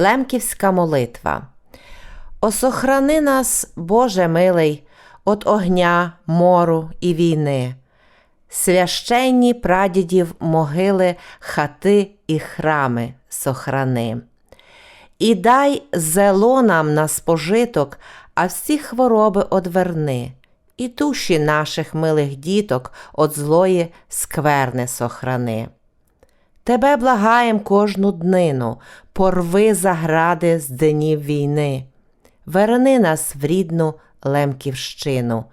Лемківська молитва. Осохрани нас, Боже милий, от огня, мору і війни. Священні прадідів могили, хати і храми сохрани. І дай зело нам на спожиток, а всі хвороби одверни, і душі наших милих діток от злої скверни сохрани. Тебе благаєм кожну днину, порви загради з днів війни, верни нас в рідну Лемківщину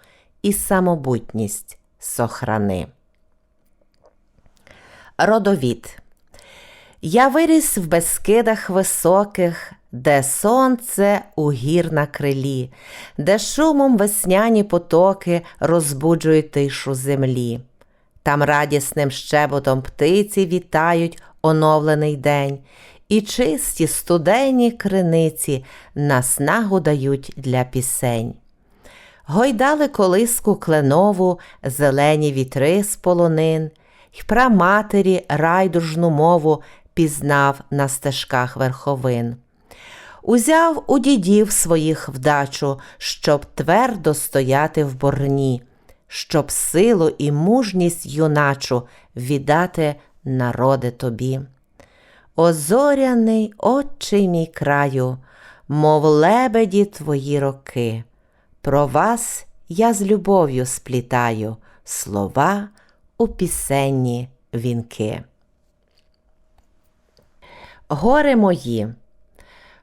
і самобутність сохрани. Родовід Я виріс в безкидах високих, де сонце у гір на крилі, де шумом весняні потоки розбуджують тишу землі. Там радісним щеботом птиці вітають оновлений день, і чисті студені криниці наснагу дають для пісень. Гойдали колиску кленову, зелені вітри з полонин, й праматері райдужну мову пізнав на стежках верховин. Узяв у дідів своїх вдачу, щоб твердо стояти в борні, щоб силу і мужність юначу віддати народи тобі. Озоряний, отчий мій краю, мов лебеді твої роки. Про вас я з любов'ю сплітаю слова у пісенні вінки. Гори мої,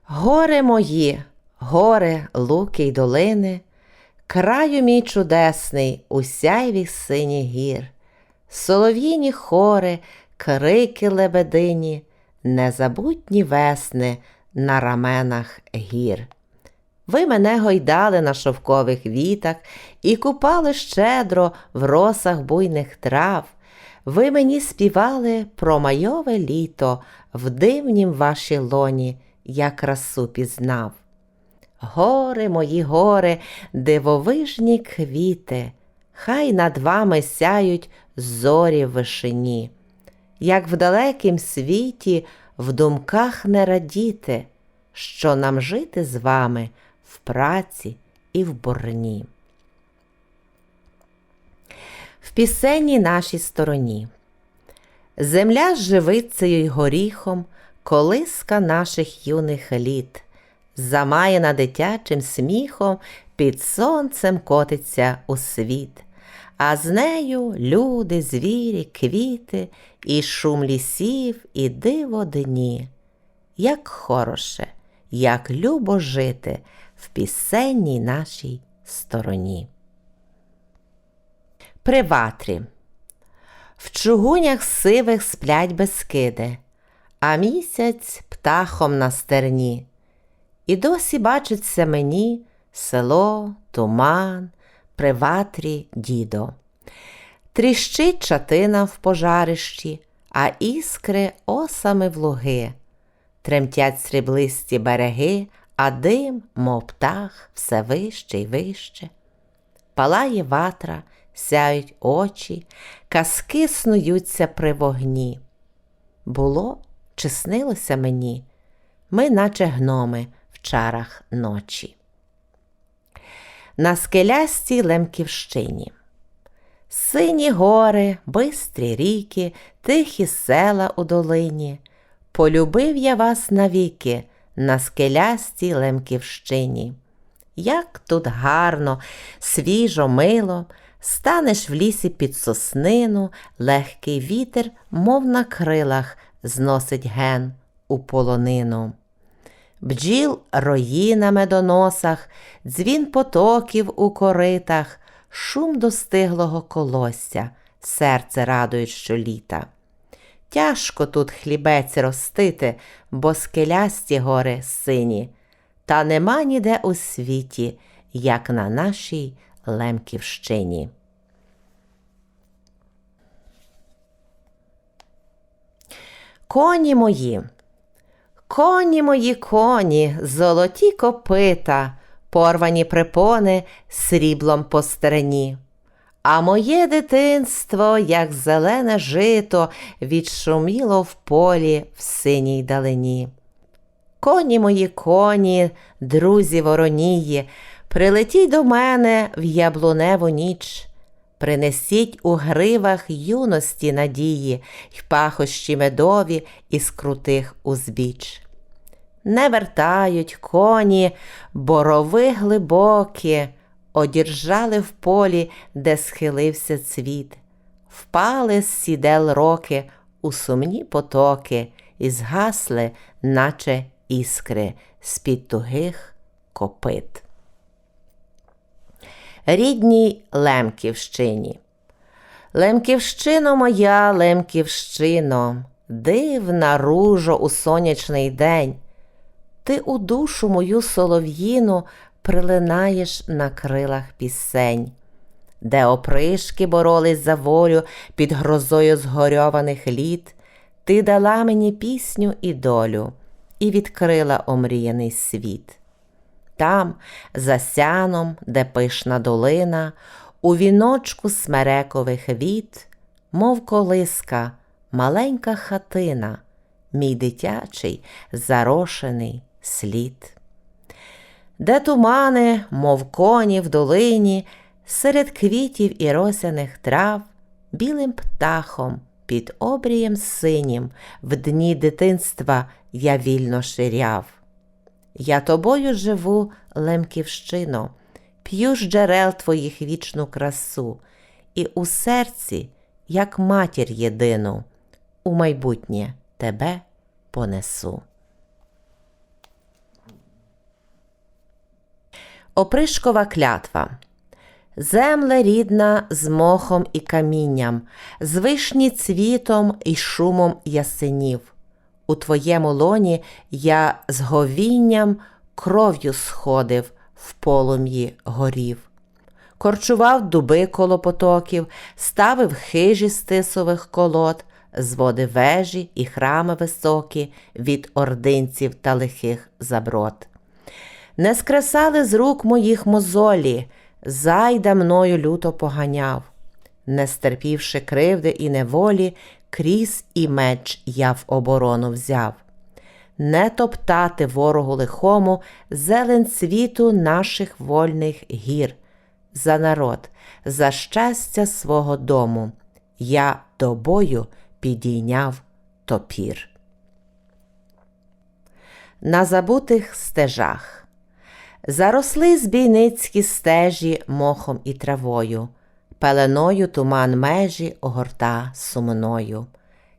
гори мої, гори, луки й долини, краю мій чудесний, у сяйві синіх гір, солов'їні хори, крики лебедині, незабутні весни на раменах гір. Ви мене гойдали на шовкових вітах і купали щедро в росах буйних трав. Ви мені співали про майове літо в дивнім вашій лоні я красу пізнав. Гори мої гори, дивовижні квіти, хай над вами сяють зорі в вишині, як в далекім світі в думках не радіти, що нам жити з вами в праці і в борні. В пісенній нашій стороні. Земля з живицею й горіхом, колиска наших юних літ, замаяна дитячим сміхом, під сонцем котиться у світ, а з нею люди, звірі, квіти, і шум лісів, і диво дні. Як хороше, як любо жити в пісенній нашій стороні. Приватрі В чугунях сивих сплять безкиди, а місяць птахом на стерні. І досі бачиться мені село, туман, приватрі дідо. Тріщить чатина в пожарищі, а іскри осами в луги. Тремтять сріблисті береги, а дим, мов птах, все вище й вище. Палає ватра, сяють очі, казки снуються при вогні. Було, чи снилося мені, ми, наче гноми чарах ночі. На скелястій Лемківщині. Сині гори, бистрі ріки, тихі села у долині. Полюбив я вас навіки на скелястій Лемківщині. Як тут гарно, свіжо, мило, станеш в лісі під соснину, легкий вітер, мов на крилах, зносить ген у полонину. Бджіл рої на медоносах, дзвін потоків у коритах, шум достиглого колосся, серце радують щоліта. Тяжко тут хлібець ростити, бо скелясті гори сині, та нема ніде у світі, як на нашій Лемківщині. Коні мої, коні мої коні, золоті копита, порвані припони сріблом по стерені. А моє дитинство, як зелене жито, відшуміло в полі в синій далині. Коні мої коні, друзі воронії, прилетіть до мене в яблуневу ніч. Принесіть у гривах юності надії й пахощі медові із крутих узбіч. Не вертають коні, борови глибокі, одіржали в полі, де схилився цвіт, впали з сідел роки у сумні потоки і згасли, наче іскри з-під тугих копит. Рідній Лемківщині. Лемківщино моя, Лемківщино, дивна ружо у сонячний день. Ти у душу мою солов'їну прилинаєш на крилах пісень, де опришки боролись за волю під грозою згорьованих літ, ти дала мені пісню і долю і відкрила омріяний світ. Там, за сяном, де пишна долина, у віночку смерекових віт, мов колиска, маленька хатина, мій дитячий зарошений слід. Де тумани, мов коні в долині, серед квітів і росяних трав, білим птахом під обрієм синім в дні дитинства я вільно ширяв. Я тобою живу, Лемківщино, п'ю ж джерел твоїх вічну красу, і у серці, як матір єдину, у майбутнє тебе понесу. Опришкова клятва. Земле рідна з мохом і камінням, з вишні цвітом і шумом ясенів. У твоєму лоні я з говінням кров'ю сходив в полум'ї горів. Корчував дуби коло потоків, ставив хижі стисових колод, зводив вежі і храми високі від ординців та лихих заброд. Не скресали з рук моїх мозолі, зайда мною люто поганяв, не стерпівши кривди і неволі, крізь і меч я в оборону взяв. Не топтати ворогу лихому зелень світу наших вольних гір, за народ, за щастя свого дому, я до бою підійняв топір. На забутих стежах Заросли збійницькі стежі мохом і травою, пеленою туман межі огорта сумною.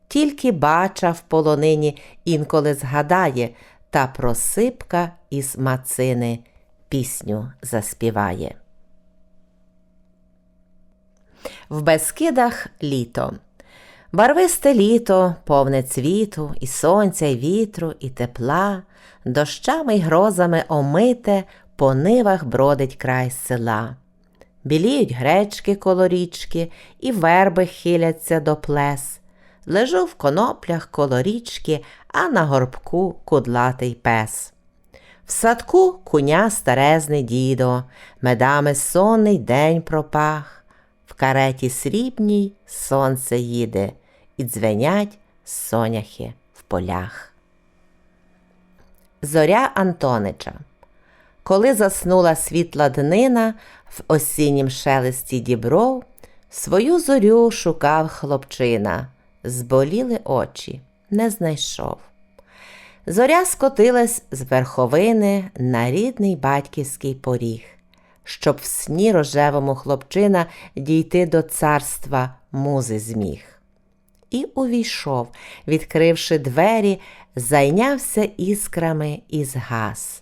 Тільки бача в полонині інколи згадає, та просипка із мацини пісню заспіває. В Бескидах літо. Барвисте літо, повне цвіту, і сонця, і вітру, і тепла, дощами й грозами омите по нивах бродить край села. Біліють гречки коло річки, і верби хиляться до плес. Лежу в коноплях коло річки, а на горбку кудлатий пес. В садку куня старезний дідо, медами сонний день пропах, в кареті срібній сонце їде, і дзвенять соняхи в полях. Зоря Антонича коли заснула світла днина в осіннім шелесті дібров, свою зорю шукав хлопчина, зболіли очі, не знайшов. Зоря скотилась з верховини на рідний батьківський поріг, щоб в сні рожевому хлопчина дійти до царства музи зміг. І увійшов, відкривши двері, зайнявся іскрами і згас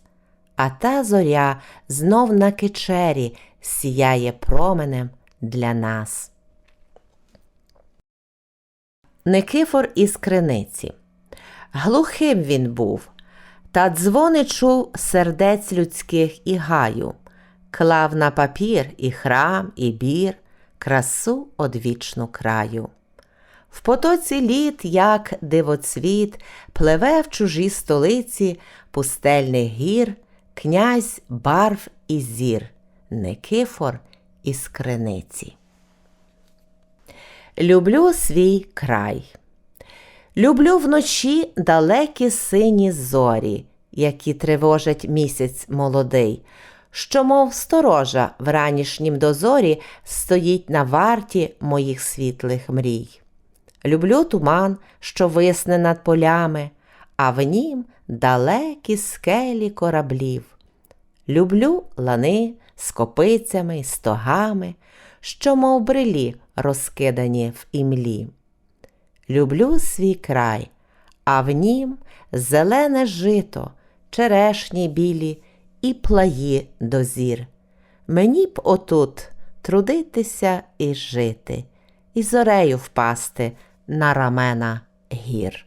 а та зоря знов на кичері сіяє променем для нас. Никифор із криниці. Глухим він був, та дзвони чув сердець людських і гаю, клав на папір і храм, і бір, красу одвічну краю. В потоці літ, як дивоцвіт, пливе в чужій столиці пустельних гір князь барв і зір, Никифор із криниці. Люблю свій край. Люблю вночі далекі сині зорі які тривожать місяць молодий, що, мов сторожа в ранішнім дозорі стоїть на варті моїх світлих мрій. Люблю туман, що висне над полями, а в нім далекі скелі кораблів. Люблю лани з копицями й стогами, що, мов брилі, розкидані в імлі. Люблю свій край, а в нім зелене жито, черешні білі і плаї дозір. Мені б отут трудитися і жити, і зорею впасти на рамена гір.